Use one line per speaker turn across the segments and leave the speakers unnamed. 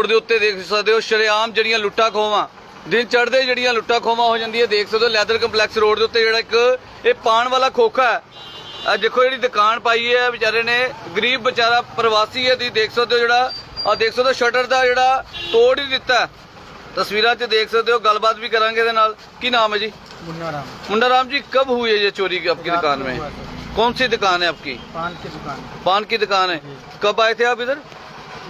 Road ਦੇ ਉੱਤੇ ਦੇਖ ਸਕਦੇ ਹੋ ਸ਼ਰੇਆਮ ਜਿਹੜੀਆਂ ਲੁੱਟਾਂ ਖੋਵਾਂ ਦਿਨ ਚੜ੍ਹਦੇ ਜਿਹੜੀਆਂ ਲੁੱਟਾਂ ਖੋਵਾਂ ਹੋ ਜਾਂਦੀਆਂ ਦੇਖ ਸਕਦੇ ਹੋ ਲੈਦਰ ਕੰਪਲੈਕਸ ਰੋਡ ਦੇ ਉੱਤੇ ਜਿਹੜਾ ਇੱਕ ਇਹ ਪਾਣ ਵਾਲਾ ਖੋਖਾ ਹੈ ਆ ਦੇਖੋ ਜਿਹੜੀ ਦੁਕਾਨ ਪਾਈ ਹੈ ਵਿਚਾਰੇ ਨੇ ਗਰੀਬ ਵਿਚਾਰਾ ਪ੍ਰਵਾਸੀ ਹੈ ਤੁਸੀਂ ਦੇਖ ਸਕਦੇ ਹੋ ਜਿਹੜਾ ਆ ਦੇਖ ਸਕਦੇ ਹੋ ਸ਼ਟਰ ਦਾ ਜਿਹੜਾ ਤੋੜ ਹੀ ਦਿੱਤਾ ਹੈ। ਤਸਵੀਰਾਂ 'ਚ ਦੇਖ ਸਕਦੇ ਹੋ ਗੱਲਬਾਤ ਵੀ ਕਰਾਂਗੇ ਇਹਦੇ ਨਾਲ ਕੀ ਨਾਮ ਹੈ ਜੀ
मुन्ना राम
मुन्ना राम जी कब हुई है ये चोरी की आपकी
रात
दुकान
को
में
हुआ था।
कौन सी दुकान है आपकी
पान की दुकान
पान की दुकान है कब आए थे आप इधर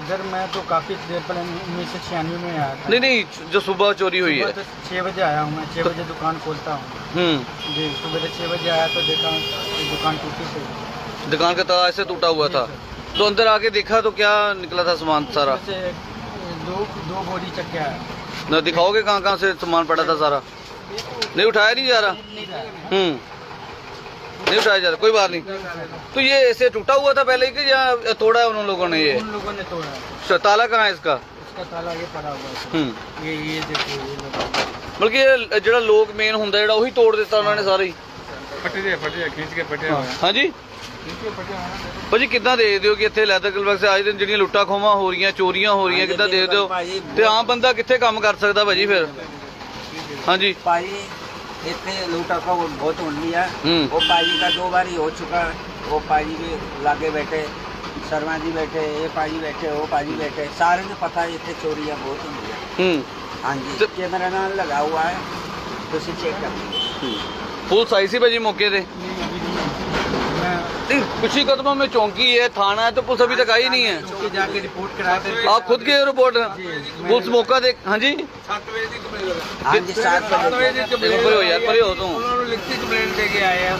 इधर मैं तो काफी देर पहले उन्नीस सौ छियानवे में आया था
नहीं नहीं जो सुबह चोरी हुई है
सुबह तो छः बजे आया हूँ मैं छः बजे दुकान खोलता हूँ
हम्म
जी सुबह से छः बजे आया तो देखा कि दुकान टूटी थी
दुकान का ताला ऐसे टूटा हुआ था तो अंदर आके देखा तो क्या निकला था सामान सारा
उसमें से एक- दो दो बोरी चक्के आया
न दिखाओगे कहाँ कहाँ से सामान पड़ा था सारा नहीं उठाया नहीं जा रहा हम्म नहीं उठाया जा रहा कोई बात नहीं तो ये ऐसे टूटा हुआ था पहले कि या तोड़ा है उन लोगों ने ये
उन लोगों ने तोड़ा
अच्छा, ताला कहाँ है इसका
उसका ताला ये पड़ा हुआ था
हम्म
ये ये देखो ये लोग
ਬਲਕਿ ਇਹ ਜਿਹੜਾ ਲੋਕ ਮੇਨ ਹੁੰਦਾ ਜਿਹੜਾ ਉਹੀ ਤੋੜ ਦਿੱਤਾ ਉਹਨਾਂ ਨੇ ਸਾਰੇ ਹੀ
फटे दे फटे खींच के फटे हुए
ਹਾਂਜੀ
खींच के फटे हुए
ਭਾਜੀ ਕਿੱਦਾਂ ਦੇਖਦੇ ਹੋ ਕਿ ਇੱਥੇ ਲੈਦਰ ਕਲਬੈਕਸ ਅੱਜ ਦਿਨ ਜਿਹੜੀਆਂ ਲੁੱਟਾਂ ਖੋਵਾਂ ਹੋ ਰਹੀਆਂ ਚੋਰੀਆਂ ਹੋ ਰਹੀਆਂ ਕਿੱਦਾਂ ਦੇਖਦੇ ਹੋ ਤੇ ਆਮ ਬੰਦਾ ਕਿੱਥੇ ਕੰਮ ਕਰ ਸਕਦਾ ਭਾਜੀ ਫਿਰ ਹਾਂਜੀ
पाजी इतने लूटा का बहुत उंडी लिया
हम्म।
वो पाजी का दो बार ही हो चुका। वो पाजी के लागे बैठे शर्मा जी बैठे ये पाजी बैठे वो पाजी बैठे। सारे ने पता है इतने चोरिया बहुत उंडी है।
हम्म।
हाँ जी
तो-
कैमरा ना लगा हुआ है तो उसे चेक कर
हम्म। पुलिस आई सी भाजी
मौके
से कुछ ही कदमों में चौंकी है थाना है तो पुलिस अभी तक आई नहीं है। आप खुद के रिपोर्ट पुलिस मौका देख हाँ जी?
7 ਵਜੇ ਹਾਂਜੀ 7
ਵਜੇ ਦੀ ਕੰਪਲੇਂਟ ਭਰਿਓ ਯਾਰ ਭਰਿਓ ਤੋਂ।
ਉਹਨਾਂ ਨੂੰ ਲਿਖਤੀ ਕੰਪਲੇਂਟ ਦੇ ਕੇ ਆਏ ਆ।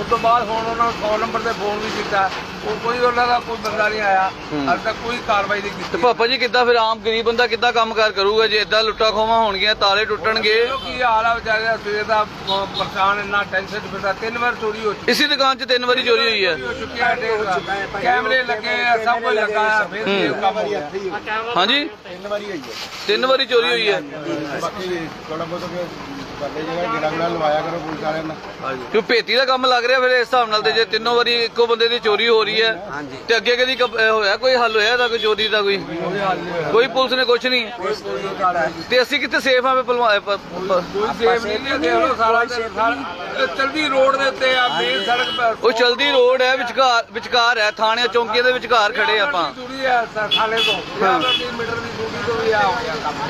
ਉਸ ਤੋਂ ਬਾਅਦ ਹੁਣ ਉਹਨਾਂ ਨੂੰ 100 ਨੰਬਰ ਤੇ ਫੋਨ ਵੀ ਕੀਤਾ। ਉਹ ਕੋਈ ਉਹਨਾਂ ਦਾ ਕੋਈ ਬੰਦਾ ਨਹੀਂ ਆਇਆ। ਅੱਜ ਤੱਕ ਕੋਈ ਕਾਰਵਾਈ ਨਹੀਂ ਕੀਤੀ।
ਪਾਪਾ ਜੀ ਕਿੱਦਾਂ ਫਿਰ ਆਮ ਗਰੀਬ ਬੰਦਾ ਕਿੱਦਾਂ ਕੰਮਕਾਰ ਕਰੂਗਾ? ਜੇ ਇਦਾਂ ਲੁੱਟਾ ਖੋਵਾ ਹੋਣਗੀਆਂ ਤਾਲੇ ਟੁੱਟਣਗੇ।
ਕੀ ਹਾਲ ਆ ਵਿਚਾਰੇ ਦਾ। ਸਵੇਰ ਦਾ ਪਰੇਸ਼ਾਨ ਇੰਨਾ ਟੈਨਸ਼ਨ ਚ ਫਿਰਦਾ। ਤਿੰਨ ਵਾਰ ਚੋਰੀ ਹੋ ਚੁੱਕੀ।
ਇਸੇ ਦੁਕਾਨ 'ਚ ਤਿੰਨ ਵਾਰੀ ਚੋਰੀ ਹੋਈ ਹੈ
ਕੈਮਰੇ ਲੱਗੇ ਸਭ ਕੁਝ ਲੱਗਾ
ਹਾਂਜੀ।
ਤਿੰਨ ਵਾਰੀ ਹੋਈ ਹੈ
ਤਿੰਨ ਵਾਰੀ ਚੋਰੀ ਹੋਈ ਹੈ
ਬਾਕੀ ਥੋੜਾ ਬਹੁਤ ਕਰਦੇ ਜਿਹੜਾ ਗਿੜਾ ਗਿੜਾ ਲਵਾਇਆ ਕਰੋ ਪੁਲਿਸ ਵਾਲਿਆਂ ਨਾਲ
ਕਿਉਂ ਭੇਤੀ ਦਾ ਕੰਮ ਲੱਗ ਰਿਹਾ ਫਿਰ ਇਸ ਹਿਸਾਬ ਨਾਲ ਤੇ ਜੇ ਤਿੰਨੋਂ ਵਾਰੀ ਇੱਕੋ ਬੰਦੇ ਦੀ ਚੋਰੀ ਹੋ ਰਹੀ ਹੈ
हाँ जी
ਤੇ ਅੱਗੇ ਕਦੀ ਹੋਇਆ ਕੋਈ ਹੱਲ ਹੋਇਆ ਇਹਦਾ ਕੋਈ ਚੋਰੀ ਦਾ ਕੋਈ? ਕੋਈ ਪੁਲਿਸ ਨੇ ਕੁਝ ਨਹੀਂ? ਤੇ ਅਸੀਂ ਕਿੱਥੇ ਸੇਫ ਆਵੇਂ
ਕੋਈ ਸੇਫ ਨਹੀਂ ਦੇਖ ਸਾਰਾ ਚਲਦੀ ਰੋਡ ਦੇ ਉੱਤੇ ਆ ਮੇਨ ਸੜਕ
ਉਹ ਚਲਦੀ ਰੋਡ ਹੈ ਵਿਚਕਾਰ ਵਿਚਕਾਰ ਹੈ ਥਾਣੇ ਚੌਂਕੀਆਂ ਦੇ ਵਿਚਕਾਰ ਖੜੇ ਆਪਾਂ।
ਦੂਰੀ ਹੈ ਸ- ਥਾਣੇ ਤੋਂ। 50 ਮੀਟਰ ਦੀ ਦੂਰੀ ਤੋਂ ਵੀ ਆ।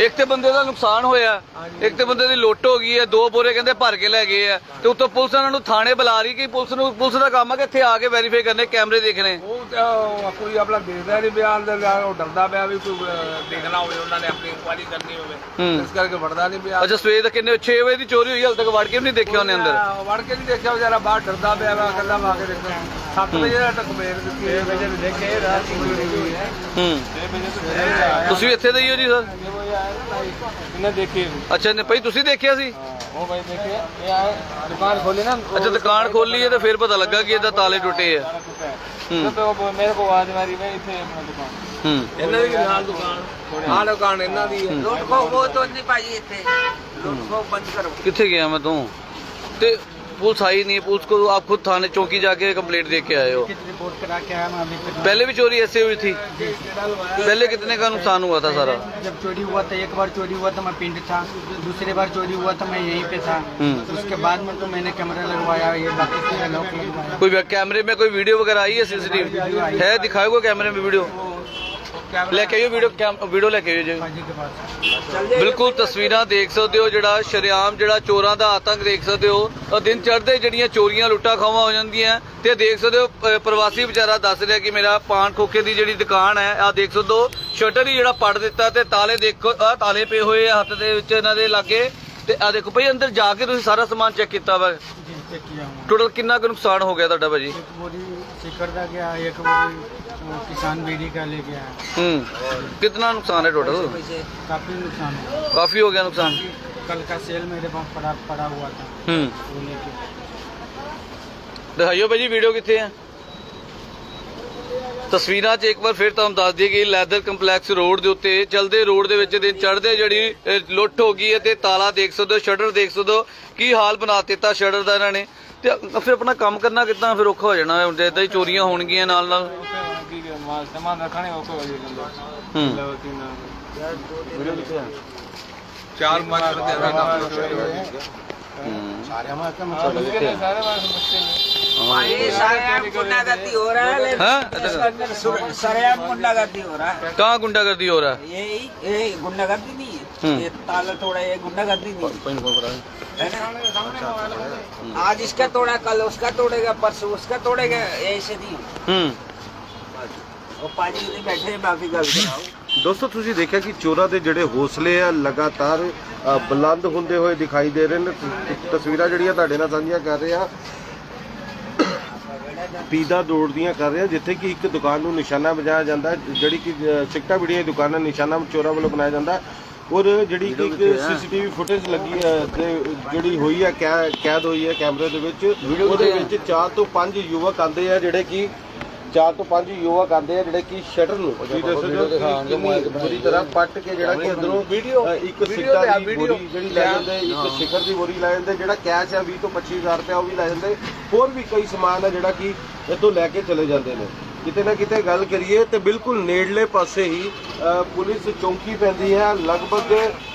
ਇੱਕ ਤੇ ਬੰਦੇ ਦਾ ਨੁਕਸਾਨ ਹੋਇਆ ਇੱਕ ਤੇ ਬੰਦੇ ਦੀ ਲੁੱਟ ਹੋ ਗਈ ਹੈ ਦੋ ਬੋਰੇ ਕਹਿੰਦੇ ਭਰ ਕੇ ਲੈ ਗਏ ਆ ਤੇ ਉੱਤੋਂ ਪੁਲਿਸ ਇਹਨਾਂ ਨੂੰ ਥਾਣੇ ਬੁਲਾ ਰਹੀ ਕਿ ਪੁਲਿਸ ਨੂੰ ਪੁਲਿਸ ਦਾ ਕੰਮ ਹੈ ਕਿ ਇੱਥੇ ਆ ਕੇ ਵੈਰੀਫਾਈ ਕਰਨੇ ਕੈਮਰੇ ਦੇਖਣੇ।
ਉਹ ਤਾਂ ਉਹ ਕੋਈ ਆਪਣਾ ਦੇਖਦਾ ਨਹੀਂ ਬਿਆਨ ਦੇ ਲਿਆ ਉਹ ਡਰਦਾ ਪਿਆ ਵੀ ਕੋਈ ਅਹ, ਦੇਖਣਾ ਹੋਵੇ ਉਹਨਾਂ ਨੇ ਆਪਣੀ ਇਨਕੁਆਇਰੀ ਕਰਨੀ ਹੋਵੇ।
ਹੂੰ।
ਇਸ ਕਰਕੇ ਵੜਦਾ ਨਹੀਂ ਪਿਆ।
ਅੱਛਾ ਸਵੇਰ ਦੇ ਕਿੰਨੇ 6 ਵਜੇ ਦੀ ਚੋਰੀ ਹੋਈ ਹਾਲ ਤੱਕ ਵੜ ਕੇ ਵੀ ਨਹੀਂ ਦੇਖਿਆ ਉਹਨੇ ਅੰਦਰ?
ਵੜ ਕੇ ਨਹੀਂ ਦੇਖਿਆ ਵਿਚਾਰਾ ਬਾਹਰ ਡਰਦਾ ਪਿਆ ਵਾ ਕਹਿੰਦਾ ਵਾ ਕੇ ਦੇਖੋ 7 ਵਜੇ ਦਾ ਟਕਮੇਰ ਦਿੱਤੀ ਹੈ ਵਜੇ ਦੇਖੇ ਰਾਤ ਹੋਈ। ਹੈ।
ਹੂੰ ਤੁਸੀਂ ਵੀ ਇੱਥੇ ਦੇ ਹੀ ਹੋ ਜੀ ਸਰ?
ਇਹਨੇ ਦੇਖੀ
ਅੱਛਾ ਨੇ ਭਾਈ ਤੁਸੀਂ ਦੇਖਿਆ ਸੀ?
ਉਹ ਭਾਈ ਦੇਖਿਆ ਇਹ ਆਏ ਦੁਕਾਨ ਖੋਲੀ ਨਾ
ਅੱਛਾ ਦੁਕਾਨ ਖੋਲੀ ਹੈ ਤੇ ਫਿਰ ਪਤਾ ਲੱਗਾ ਕਿ ਇਹਦਾ ਤਾਲੇ ਟੁੱਟੇ ਆ। ਹੂੰ।
ਤੇ ਮੇਰੇ ਕੋਲ ਆਵਾਜ਼ ਮਾਰੀ ਮੈਂ ਇੱਥੇ ਆਪਣਾ ਦੁਕਾਨ।
ਹੂੰ।
ਇਹਨਾਂ ਦੀ ਨਾਲ ਦੁਕਾਨ ਆ ਦੁਕਾਨ ਇਹਨਾਂ ਦੀ ਹੈ।
ਲੁੱਟ ਖੋ ਨਹੀਂ ਭਾਜੀ ਇੱਥੇ। ਲੁੱਟ
ਖੋ ਬੰਦ ਕਰੋ। ਤੂੰ पुलिस आई नहीं पुलिस को आप खुद थाने चौकी जाके कंप्लेंट दे के आए हो।
रिपोर्ट करा के आया
पहले भी चोरी ऐसे हुई थी। पहले कितने का नुकसान हुआ था सारा?
जब चोरी हुआ था एक बार चोरी हुआ था मैं पिंड था। दूसरी बार चोरी हुआ था मैं यहीं पे था।
हम्म।
उसके बाद में तो मैंने कैमरा लगवाया ये तो
कोई कैमरे में कोई वीडियो वगैरह आई है सीसीटीवी हाँ, है दिखाएगा कैमरे में वीडियो लेके आइयो वीडियो कैम- वीडियो लेके आइयो जी
पाजी के पास
ਬਿਲਕੁਲ ਤਸਵੀਰਾਂ ਦੇਖ ਸਕਦੇ ਹੋ ਜਿਹੜਾ ਸ਼ਰੇਆਮ ਜਿਹੜਾ ਚੋਰਾਂ ਦਾ ਆਤੰਕ ਦੇਖ ਸਕਦੇ ਹੋ ਤਾਂ ਦਿਨ ਚੜ੍ਹਦੇ ਜਿਹੜੀਆਂ ਚੋਰੀਆਂ ਲੁੱਟਾਂ ਖਾਵਾਂ ਹੋ ਜਾਂਦੀਆਂ ਤੇ ਦੇਖ ਸਕਦੇ ਹੋ ਪ- ਪ੍ਰਵਾਸੀ ਵਿਚਾਰਾ ਦੱਸ ਰਿਹਾ ਕਿ ਮੇਰਾ ਪਾਨ ਖੋਖੇ ਦੀ ਜਿਹੜੀ ਦੁਕਾਨ ਹੈ ਆ ਦੇਖ ਸਕਦੇ ਹੋ ਸ਼ਟਰ ਹੀ ਜਿਹੜਾ ਪੜ ਦਿੱਤਾ ਤੇ ਤਾਲੇ ਦੇਖੋ ਆ ਤਾਲੇ ਪਏ ਹੋਏ ਆ ਹੱਥ ਦੇ ਵਿੱਚ ਇਹਨਾਂ ਦੇ ਲਾਗੇ ਤੇ ਆ ਦੇਖੋ ਭਾਈ ਅੰਦਰ ਜਾ ਕੇ ਤੁਸੀਂ ਸਾਰਾ ਸਮਾਨ ਚੈੱਕ ਕੀਤਾ ਵਾ
जी चेक किया हूँ
ਟੋਟਲ ਕਿੰਨਾ ਕੁ ਨੁਕਸਾਨ ਹੋ ਗਿਆ ਤੁਹਾਡਾ ਭਾਜੀ
एक बोरी सिकर का गया एक बोरी वो किसान बेड़ी का ले गया
ਹੂੰ कितना नुकसान है टोटल
पैसे
काफी नुकसान हुआ
काफी हो गया नुकसान
कल का सेल मेरे पास पड़ा पड़ा हुआ था
हम्म
वो लेके
ਦਿਖਾਈਓ ਭਾਜੀ ਵੀਡੀਓ ਕਿੱਥੇ ਆ ਤਸਵੀਰਾਂ 'ਚ ਇੱਕ ਵਾਰ ਫਿਰ ਤੁਹਾਨੂੰ ਦੱਸ ਦਈਏ ਕਿ ਲੈਦਰ ਕੰਪਲੈਕਸ ਰੋਡ ਦੇ ਉੱਤੇ ਚਲਦੇ ਰੋਡ ਦੇ ਵਿੱਚ ਦਿਨ ਚੜ੍ਹਦੇ ਜਿਹੜੀ ਲੁੱਟ ਹੋ ਗਈ ਹੈ ਤੇ ਤਾਲਾ ਦੇਖ ਸਕਦੇ ਹੋ, ਸ਼ਟਰ ਦੇਖ ਸਕਦੇ ਹੋ। ਕੀ ਹਾਲ ਬਣਾ ਦਿੱਤਾ ਸ਼ਟਰ ਦਾ ਇਹਨਾਂ ਨੇ? ਤੇ ਫਿਰ ਆਪਣਾ ਕੰਮ ਕਰਨਾ ਕਿੱਦਾਂ? ਫਿਰ ਔਖਾ ਹੋ ਜਾਣਾ ਹੈ ਜੇ ਇਦਾਂ ਹੀ ਚੋਰੀਆਂ ਹੋਣਗੀਆਂ ਨਾਲ ਨਾਲ।
ਕੀ ਕਰਨਾ
ਸਮਾਨ ਰੱਖਣੇ ਉਹ ਕੋਈ
ਹੂੰ।
ਚਾਰ ਮੰਨ ਦੇ
ਹੂੰ
ਸਾਰੇ ਵਾਰ ਮੁਸ਼ਕਿਲ
ये सरेआम गुंडागर्दी हो रहा है लेकिन
हाँ?
इसके अंदर सुर- सरेआम गुंडागर्दी हो रहा है
कहाँ गुंडागर्दी हो रहा है
यही ये गुंडागर्दी नहीं
हम्म।
है ये ताला तोड़ा ये गुंडागर्दी नहीं है ना? आज इसका तोड़ा कल उसका तोड़ेगा परसों उसका तोड़ेगा ऐसे नहीं
हम्म
वो पाजी नहीं बैठे बाकी गल कराओ
ਦੋਸਤੋ ਤੁਸੀਂ ਦੇਖਿਆ ਕਿ ਚੋਰਾਂ ਦੇ ਜਿਹੜੇ ਹੌਸਲੇ ਆ ਲਗਾਤਾਰ ਅ, ਬੁਲੰਦ ਹੁੰਦੇ ਹੋਏ ਦਿਖਾਈ ਦੇ ਰਹੇ ਨੇ। ਤਸਵੀਰਾਂ ਜਿਹੜੀਆਂ ਤੁਹਾਡੇ ਨਾਲ ਸਾਂਝੀਆਂ ਕਰ ਰਹੇ। ਆ ਪੀਦਾ ਦੌੜਦੀਆਂ ਕਰ ਰਹੇ ਆ ਜਿੱਥੇ ਕਿ ਇੱਕ ਦੁਕਾਨ ਨੂੰ ਨਿਸ਼ਾਨਾ ਬਣਾਇਆ ਜਾਂਦਾ ਜਿਹੜੀ ਕਿ ਸਿੱਕਟਾ ਬੀੜੀਆਂ ਦੀ ਦੁਕਾਨਾਂ ਨਿਸ਼ਾਨਾ ਚੋਰਾਂ ਵੱਲੋਂ ਬਣਾਇਆ ਜਾਂਦਾ। ਔਰ ਜਿਹੜੀ ਕਿ ਇੱਕ ਸੀਸੀਟੀਵੀ ਫੁਟੇਜ ਲੱਗੀ ਹੈ ਤੇ ਜਿਹੜੀ ਹੋਈ ਹੈ ਕੈਦ ਹੋਈ ਹੈ ਕੈਮਰੇ ਦੇ ਵਿੱਚ। ਉਹਦੇ ਵਿੱਚ 4 ਤੋਂ 5 ਯੁਵਕ ਆਂਦੇ ਆ ਜਿਹੜੇ ਕਿ ਚਾਰ ਤੋਂ ਪੰਜ ਯੁਵਕ ਆਂਦੇ ਆ ਜਿਹੜੇ ਕਿ ਸ਼ਟਰ ਨੂੰ ਤੁਸੀਂ ਦੱਸੋ ਜੋ ਕਿ ਕਿੰਨੀ ਬੁਰੀ ਤਰ੍ਹਾਂ ਪੱਟ ਕੇ ਜਿਹੜਾ ਕਿ ਅੰਦਰੋਂ ਅ, ਇੱਕ ਸਿੱਕਾ ਦੀ ਬੋਰੀ ਜਿਹੜੀ ਲੈ ਜਾਂਦੇ ਇੱਕ ਸਿਖਰ ਦੀ ਬੋਰੀ ਲੈ ਜਾਂਦੇ ਜਿਹੜਾ ਕੈਸ਼ ਆ 20 ਤੋਂ 25000 ਰੁਪਏ ਉਹ ਵੀ ਲੈ ਜਾਂਦੇ। ਹੋਰ ਵੀ ਕਈ ਸਮਾਨ ਆ ਜਿਹੜਾ ਕਿ ਇੱਥੋਂ ਲੈ ਕੇ ਚਲੇ ਜਾਂਦੇ ਨੇ। ਕਿਤੇ ਨਾ ਕਿਤੇ ਗੱਲ ਕਰੀਏ ਤੇ ਬਿਲਕੁਲ ਨੇੜਲੇ ਪਾਸੇ ਹੀ ਪੁਲਿਸ ਚੌਂਕੀ ਪੈਂਦੀ ਹੈ। ਲਗਭਗ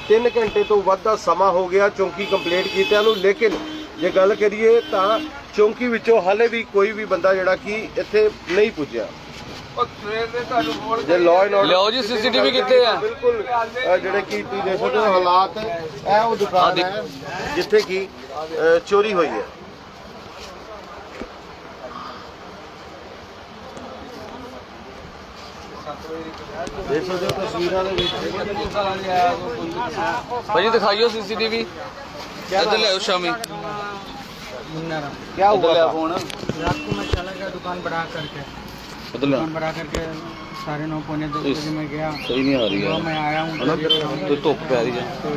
3 ਘੰਟੇ ਤੋਂ ਵੱਧ ਦਾ ਸਮਾਂ ਹੋ ਗਿਆ ਚੌਂਕੀ ਕੰਪਲੀਟ ਕੀਤਿਆਂ ਨੂੰ ਲੇਕਿਨ ਜੇ ਗੱਲ ਕਰੀਏ ਤਾਂ ਚੌਂਕੀ ਵਿੱਚੋਂ ਹਾਲੇ ਵੀ ਕੋਈ ਵੀ ਬੰਦਾ ਜਿਹੜਾ ਕਿ ਇੱਥੇ ਨਹੀਂ ਪੁੱਜਿਆ। ਜੇ ਲਾਅ ਐਂਡ
ਲਿਆਓ ਜੀ CCTV ਕਿੱਥੇ ਆ?
ਬਿਲਕੁਲ ਅ, ਜਿਹੜੇ ਕੀ ਤੁਸੀਂ ਦੇਖ ਸਕਦੇ ਹੋ ਹਾਲਾਤ ਇਹ ਉਹ ਦੁਕਾਨ ਹੈ ਜਿੱਥੇ ਕਿ ਅ, ਚੋਰੀ ਹੋਈ ਹੈ। ਦੇਖ ਸਕਦੇ ਹੋ ਤਸਵੀਰਾਂ ਦੇ ਵਿੱਚ।
ਭਾਜੀ ਦਿਖਾਈਓ ਸੀਸੀਟੀਵੀ ਇੱਧਰ ਲਿਆਓ ਸ਼ਾਮੀ। क्या हुआ
था
फ़ोन?
रात को मैं चला गया दुकान बढ़ा करके दुकान बढ़ा करके सारे नौ पौने दस बजे में गया।
सही नहीं आ रही
तो
है
मैं आया हूँ मतलब
तो धुप पै रही है।
तो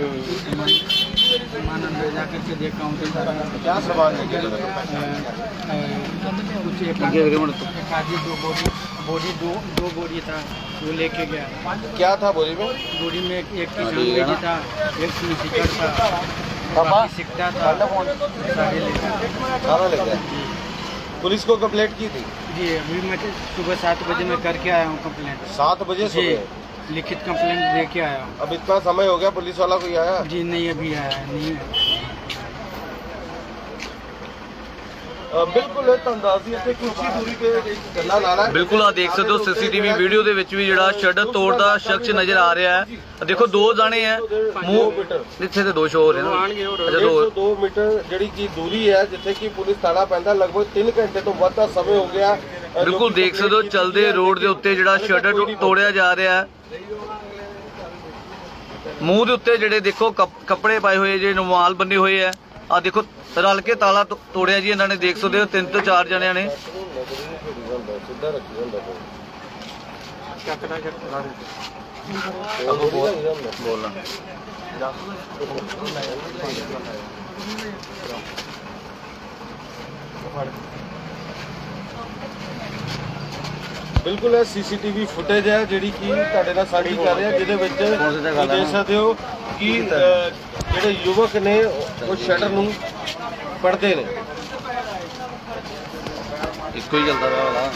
मान अंदर जाकर के देखा हूँ तो
क्या
सवाल है? कुछ एक आधी मतलब? दो बोरी बोरी दो दो बोरी था वो लेके गया।
क्या था बोरी में?
बोरी में एक किसान
हाँ,
था एक था। था। ले
गया पुलिस को कम्प्लेट की थी?
जी अभी मैं तो सुबह सात बजे में करके आया हूँ कम्प्लेट
सात बजे
जी
सुबह?
लिखित कंप्लेंट दे के आया हूँ।
अब इतना समय हो गया पुलिस वाला कोई आया?
जी नहीं अभी आया नहीं
ਬਿਲਕੁਲ ਤੁਹਾਨੂੰ ਦੱਸ ਦਈਏ ਕਿ ਕੁਝ ਹੀ ਦੂਰੀ ਤੇ ਗੱਲਾਂ ਨਾਲਾ
ਬਿਲਕੁਲ ਆ ਦੇਖ ਸਕਦੇ ਹੋ ਸੀਸੀਟੀਵੀ ਵੀਡੀਓ ਦੇ ਵਿੱਚ ਵੀ ਜਿਹੜਾ ਸ਼ਟਰ ਤੋੜਦਾ ਸ਼ਖਸ ਨਜ਼ਰ ਆ ਰਿਹਾ ਹੈ। ਦੇਖੋ ਦੋ ਜਾਣੇ ਆ ਮੂੰਹ ਇੱਥੇ ਤੇ ਦੋ ਸ਼ੋ ਹੋ ਰਹੇ ਨੇ। ਅੱਛਾ ਦੋ।
102 ਮੀਟਰ ਜਿਹੜੀ ਕੀ ਦੂਰੀ ਹੈ ਜਿੱਥੇ ਕਿ ਪੁਲਿਸ ਥਾਣਾ ਪੈਂਦਾ ਲਗਭਗ 3 ਘੰਟੇ ਤੋਂ ਵੱਧ ਦਾ ਸਮੇਂ ਹੋ ਗਿਆ।
ਬਿਲਕੁਲ ਦੇਖ ਸਕਦੇ ਹੋ ਚਲਦੇ ਰੋਡ ਦੇ ਉੱਤੇ ਜਿਹੜਾ ਸ਼ਟਰ ਤੋੜਿਆ ਜਾ ਰਿਹਾ ਹੈ। ਮੂੰਹ ਦੇ ਉੱਤੇ ਜਿਹੜੇ ਦੇਖੋ ਕੱਪ- ਕੱਪੜੇ ਪਾਏ ਹੋਏ ਜੇ ਰੁਮਾਲ ਬੰਨੇ ਹੋਏ ਆ ਆ ਦੇਖੋ ਰਲ ਕੇ ਤਾਲਾ ਤੋ- ਤੋੜਿਆ ਜੀ ਇਹਨਾਂ ਨੇ ਦੇਖ ਸਕਦੇ ਹੋ ਤਿੰਨ ਤੋਂ ਚਾਰ ਜਣਿਆਂ ਨੇ।
ਸਿੱਧਾ ਰੱਖੀ ਹੁੰਦਾ
ਬੋਲਣਾ
ਬਿਲਕੁਲ ਇਹ ਸੀਸੀਟੀਵੀ ਫੁਟੇਜ ਹੈ ਜਿਹੜੀ ਕਿ ਤੁਹਾਡੇ ਨਾਲ ਸਾਂਝੀ ਕਰ ਰਿਹਾ ਜਿਹਦੇ ਵਿੱਚ ਤੁਸੀਂ ਦੇਖ ਸਕਦੇ ਹੋ ਕਿ ਜਿਹੜੇ ਯੁਵਕ ਨੇ ਉਹ ਸ਼ਟਰ ਨੂੰ ਪੜਦੇ ਨੇ।
ਇੱਕੋ ਹੀ ਚੱਲਦਾ ਰਿਹਾ ਵਾਲਾ।